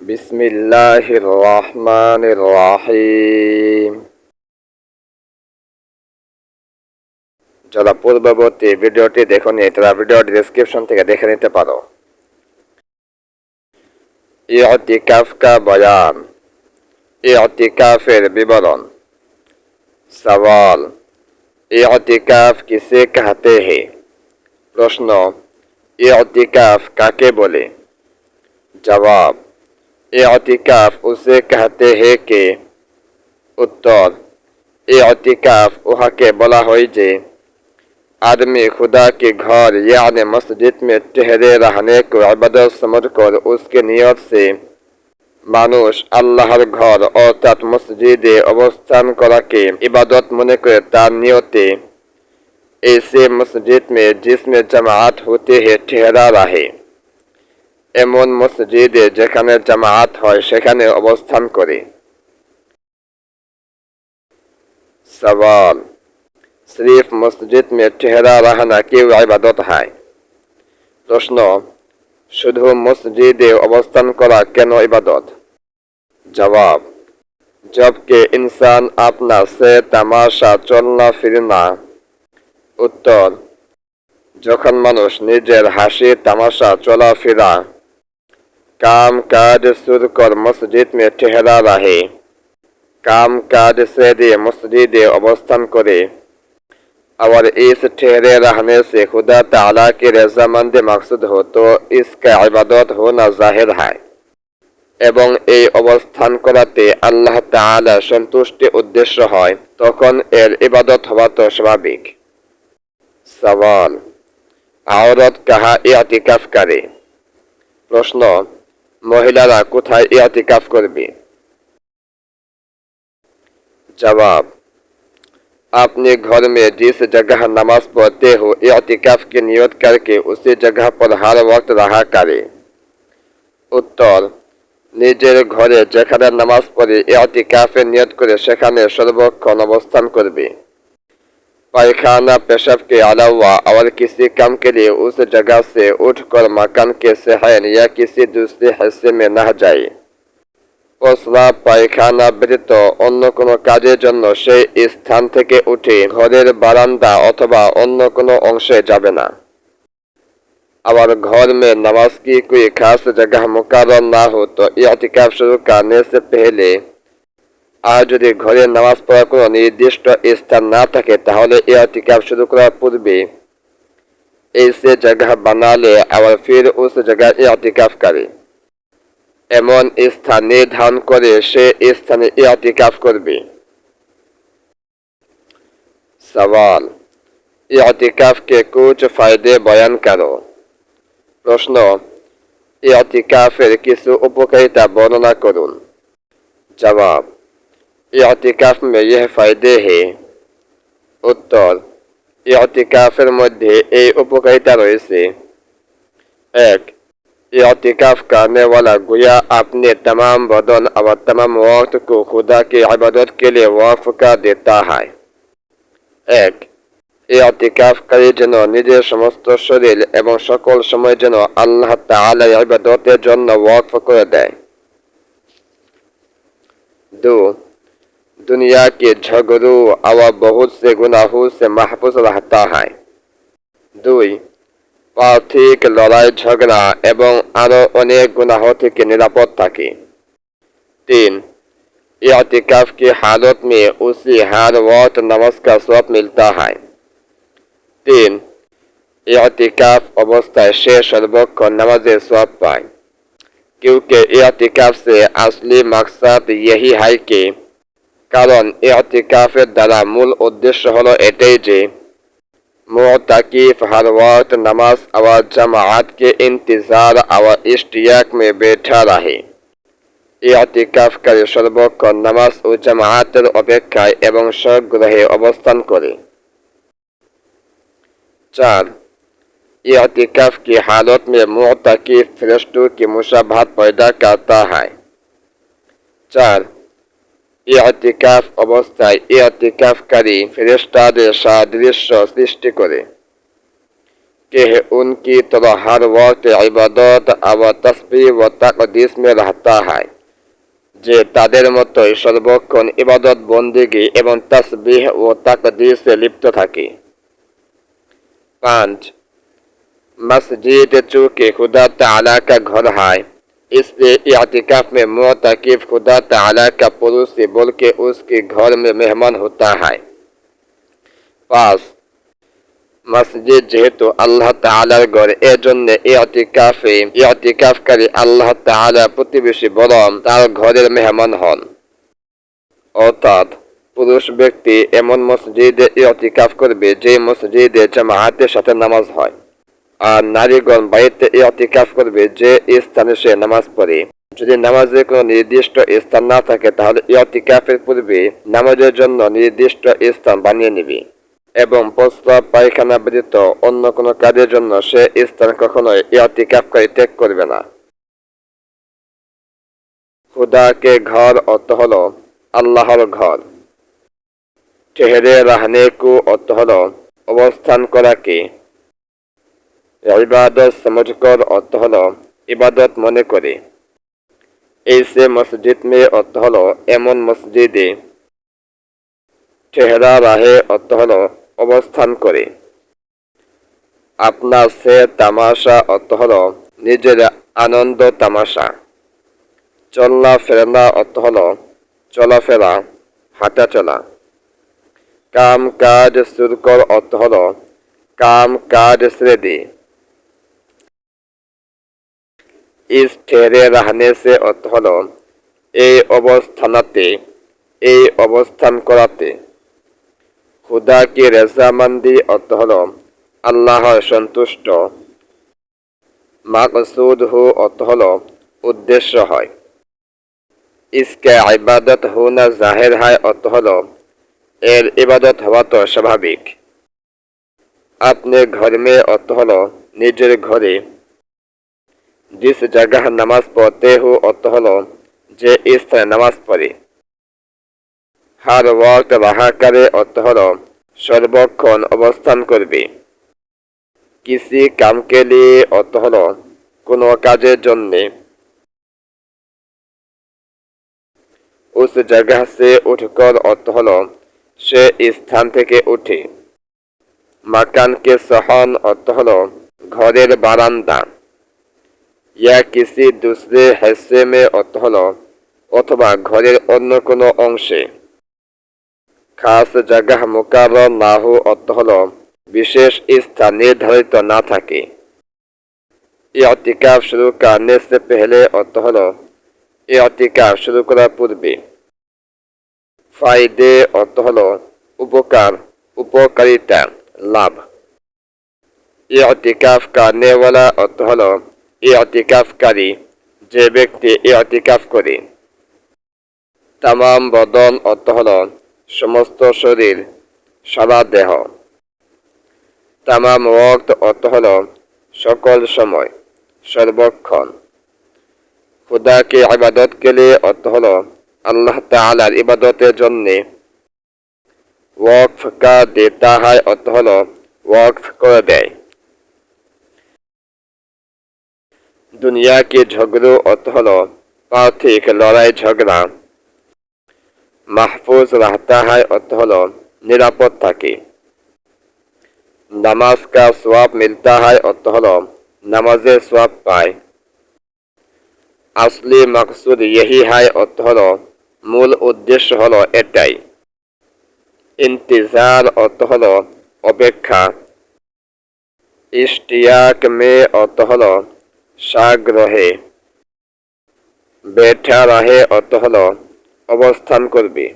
بسم الله الرحمن الرحيم যারা পূর্ববর্তী ভিডিওটি দেখুনি, তারা ভিডিওর ডিসক্রিপশন থেকে দেখে নিতে পারো। ইতিকাফকা বয়ান, ইতিকাফের বিবরণ, সওয়াল, ইতিকাফ কিসে কাহতে হে? প্রশ্ন, ইতিকাফ কাকে বলে? জবাব اعتکاف اسے کہتے ہیں کہ اتر اعتکاف وہاں کے بلا ہوئی جی آدمی خدا کے گھر یعنی مسجد میں ٹھہرے رہنے کو عبادت سمجھ کر اس کے نیت سے মানুষ گھر ارتھا مسجد ابستان کر کے عبادت মনে کر تار نیوتے۔ ایسے مسجد میں جس میں جماعت ہوتے ہیں، ٹھہرا رہے۔ এমন মসজিদে যেখানে জামাত হয়, সেখানে অবস্থান করি। সবাল সিফ মসজিদ মে চেহারা রাহানা কেউ ইবাদত হয়? প্রশ্ন, শুধু মসজিদে অবস্থান করা কেন ইবাদত? জবাব, জবকে ইনসান আপনা সে তামাশা চলনা ফিরনা। উত্তর, যখন মানুষ নিজের হাসি তামাশা চলা চলাফেরা काम काज शुरू कर मस्जिद में ठहरा रहे काम काज से দিয়ে মসজিদে অবস্থান করে और इस ठहरे रहने से खुदा ताला की रजामंद मकसद हो तो इसका इबादत होना जाहिर है এবং এই অবস্থান করাতে আল্লাহ তাআলা সন্তুষ্টি উদ্দেশ্য হয় তখন এর ইবাদত হওয়া তো স্বাভাবিক সওয়াল আওরত কাহা ইয়াতিকাফ করে প্রশ্ন মহিলারা কোথায় ইয়াতিকাফ করবে जवाब अपने घर में जिस जगह नमाज पढ़ते हो इतिकाफ की नियत करके उसी जगह पर हर वक्त रहा करे উত্তর নিজের ঘরে যেখানে নামাজ পড়ে ইতিকাফের নিয়ত করে সেখানে সর্বক্ষণ অবস্থান করবে पायखाना पेशब के अलावा और किसी काम के लिए उस जगह से उठकर मकान के सहन या किसी दूसरे हिस्से में न जाए প্রস্রাব পায়খানা ব্যতীত অন্য কোনো কাজের জন্য সেই স্থান থেকে উঠে ঘরের বারান্দা অথবা অন্য কোনো অংশে যাবে না আবার घर में नमाज की कोई खास जगह मुकर्रर ना हो तो इतिकाफ शुरू करने से पहले আর যদি ঘরে নামাজ পড়ার কোনো নির্দিষ্ট স্থান না থাকে, তাহলে এ অতিকাপ শুরু করার পূর্বে এই সে জায়গা বানালে আবার ফির উস জায়গায় এ অতিকাপ করে। এমন স্থান নির্ধারণ করে সে স্থানে এ অতিকাপ করবে। সওয়াল ইতিকাফকে কুচ ফায়দে বয়ান করো। প্রশ্ন ইতিকাফের কিছু উপকারিতা বর্ণনা করুন। জবাব ইতিকাফ মে ইহ ফায়দে হে উত্তর ইতিকাফের মধ্যে এই উপকারিতা রয়েছে এক اعتکاف کرنے والا گویا اپنے تمام بدن اور تمام وقت کو خدا کی عبادت کے لیے وقف کر دیتا ہے۔ ایک যেন নিজের সমস্ত শরীর এবং সকল সময় যেন আল্লাহ তাআলা ইবাদতের জন্য ওয়াকফ করে দেয় দু दुनिया के झगड़ों और बहुत से गुनाहों से महफूज रहता है দুই পার্থিক লড়াই ঝগড়া এবং আরও অনেক গুনাহ থেকে নিরাপদ থাকে তিন इतिकाफ की हालत में उसी हर वक्त नमाज का सब मिलता है তিন इतिकाफ অবস্থায় সে সর্বক্ষণ নামাজের সব পায় क्योंकि इतिकाफ से असली मकसद यही है कि কারণ ইতিকাফের দ্বারা মূল উদ্দেশ্য হলো এটাই যে मोतकीफ हर वक्त नमाज और जमात के इंतज़ार और इश्तियाक में बैठा रहे ইতিকাফকারী সর্বক্ষণ নামাজ ও জামায়াতের অপেক্ষায় এবং স্বগ্রহে অবস্থান করে চার इतिकाफ की हालत में मुतकीफ फरिश्तों की मुशाबहत पैदा करता है चार এতেকাফ অবস্থায় এতেকাফকারী ফেরেস্তাদের সাদৃশ্য সৃষ্টি করে। کہ ان کی طرح ہر ইবাদত عبادت و تسبیح তাকদিস মে রাহতা رہتا যে তাদের মতোই সর্বক্ষণ ইবাদত বন্দিগি এবং তাসবিহ ও তাকদিসে লিপ্ত থাকে। পাঁচ, মসজিদ চুকে খুদা তালা কা ঘর হয় इसलिए इतिकाफ में मोतकिफ खुदा ताला का पुरुष से बोल के उसके घर में मेहमान होता है पाँच মসজিদ যেহেতু আল্লাহ তাআলার ঘর এজন্য ইতিকাফে ইতিকাফকারী আল্লাহ তাআলা প্রতিবেশী বরং তার ঘরের মেহমান হন অর্থাৎ পুরুষ ব্যক্তি এমন মসজিদে ইতিকাফ করবে যে মসজিদে জামায়াতের সাথে নামাজ হয় আর নারীগণ বাড়িতে ইতিকাফ করবে যে স্থানে সে নামাজ পড়ে। যদি নামাজের কোনো নির্দিষ্ট স্থান না থাকে, তাহলে ইতিকাফের পূর্বে নামাজের জন্য নির্দিষ্ট স্থান বানিয়ে নিবে এবং প্রস্তাব পায়খানা ব্যতীত অন্য কোনো কাজের জন্য সে স্থান কখনোই ইয়াতিকাফকারী ত্যাগ করবে না। খুদাকে ঘর অর্থ হল আল্লাহর ঘর। চেহারে রাহনে কু অর্থ হল অবস্থান করাকে ইবাদত সমঝকর অর্থ হল ইবাদত মনে করে। এই সে মসজিদ মে অর্থ হল এমন মসজিদে। চেহারা রাহে অর্থ হল অবস্থান করে। আপনার সে তামাশা অর্থ হল নিজের আনন্দ তামাশা। চল্লা ফেরানা অর্থ হল চলাফেরা হাঁটা চলা কাম কাজ শুরু কর অর্থ হল কাম কাজ ছেড়ে সে অর্থ হল এই অবস্থানাতে এই অবস্থান করাতে খুদা কি রেজামান্দি অর্থ হল সন্তুষ্ট। মাকসুদ হু অর্থ উদ্দেশ্য হয়। ইসকে ইবাদত হু না জাহের হয় অর্থ হল এর ইবাদত হওয়া তো স্বাভাবিক আপনি ঘর মে অর্থ নিজের ঘরে জিস জায়গা নামাজ পড়তে হু অর্থ হল যে স্থানে নামাজ পড়ে হার ওয়াক্ত রাহাকারে অর্থ হল সর্বক্ষণ অবস্থান করবে কিসি কামকে লিয়ে অর্থ হল কোনো কাজের জন্যে উস জায়গা সে উঠকর অর্থ হল সে স্থান থেকে উঠে মাকানকে সহন অর্থ হল ঘরের বারান্দা ইয়া কিসি দুসরে হেসে মে অর্থ হল অথবা ঘরের অন্য কোনো অংশে। খাস জায়গা মোকার না হো অর্থ হল বিশেষ স্থান নির্ধারিত না থাকে। ইতিকাফ শুরু করনে সে পেহলে অর্থ হল ইতিকাফ শুরু করার পূর্বে। ফায়দে অর্থ হল উপকার, উপকারিতা, লাভ। ইতিকাফ কারনেওয়ালা অর্থ হল ইতিকাফকারী যে ব্যক্তি ইতিকাফ করে তাম বদন অর্থ সমস্ত শরীর, সারা দেহ। তামাম ওয়াক্ত অর্থ সকল সময়, সর্বক্ষণ। খুদাকে ইবাদত কেলে অর্থ আল্লাহ তালার ইবাদতের জন্যে। ওয়াকফ কা দেতা হয় অর্থ হল করে দেয়। দুনিয়াকে অর্থ হল পার্থিক লড়াই ঝগড়া। মাহফুজ রাহতা হয় অর্থ হল নিরাপদ থাকে। নামাজ কা সোয়াব মিলতা হয় অর্থ হল নামাজের পায়। আসলি মকসুদ यही হয় অর্থ মূল উদ্দেশ্য হল এটাই। ইন্তিজার অর্থ অপেক্ষা। ইশতিয়াক মে অর্থ হল সাগ্রহে। বেঠা রাহে অর্থ হল অবস্থান করবে।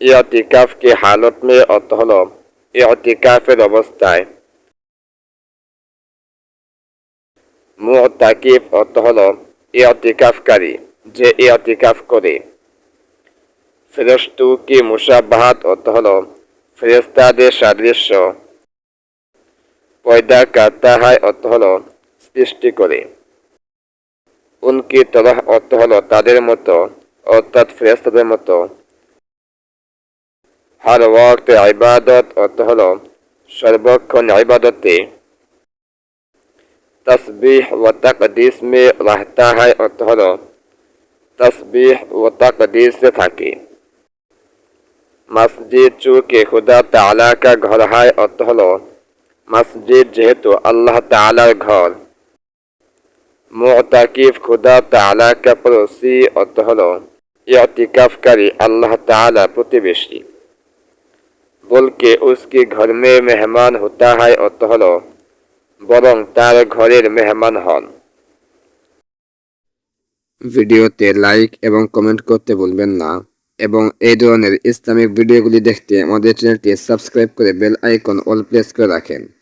ইয়তিকাফ কি হালত মে অর্থ হল ইয়তিকাফের অবস্থায়। মুতাকিফ অর্থ হল ইয়তিকাফকারী যে ইয়তিকাফ করে। ফেরস্তু কি মুসাবাহাত অর্থ হল ফেরেস্তাদের সাদৃশ্য। পয়দা কাতা হয় অর্থ হল সৃষ্টি করে। উনকি তলাহ অর্থ হল তাদের মতো, অর্থাৎ ফেরেস্তাদের মতো। হার ওয়াক্ত আইবাদত অর্থ হল সর্বক্ষণ আইবাদতে তসবিহ ও তাকদিস মে রাহতা হয় অর্থ হল তসবিহ ও তাকদিসে থাকে। মসজিদ চুকে খুদা তালা কা ঘর হয় অর্থ হল মসজিদ যেহেতু আল্লাহ তালার ঘর। মুতাকিফ খুদা তাআলা কা পড়োসি অর্থ হলো ইতিকাফকারী আল্লাহ ताला প্রতিবেশী। বলকে উসকে ঘর মে মেহমান হতা হয় অর্থ হলো বরং তার ঘরের মেহমান হন। ভিডিওতে লাইক এবং কমেন্ট করতে ভুলবেন না এবং এই ধরনের ইসলামিক ভিডিওগুলি দেখতে আমাদের চ্যানেলটি সাবস্ক্রাইব করে বেল আইকন অল প্রেস করে রাখেন।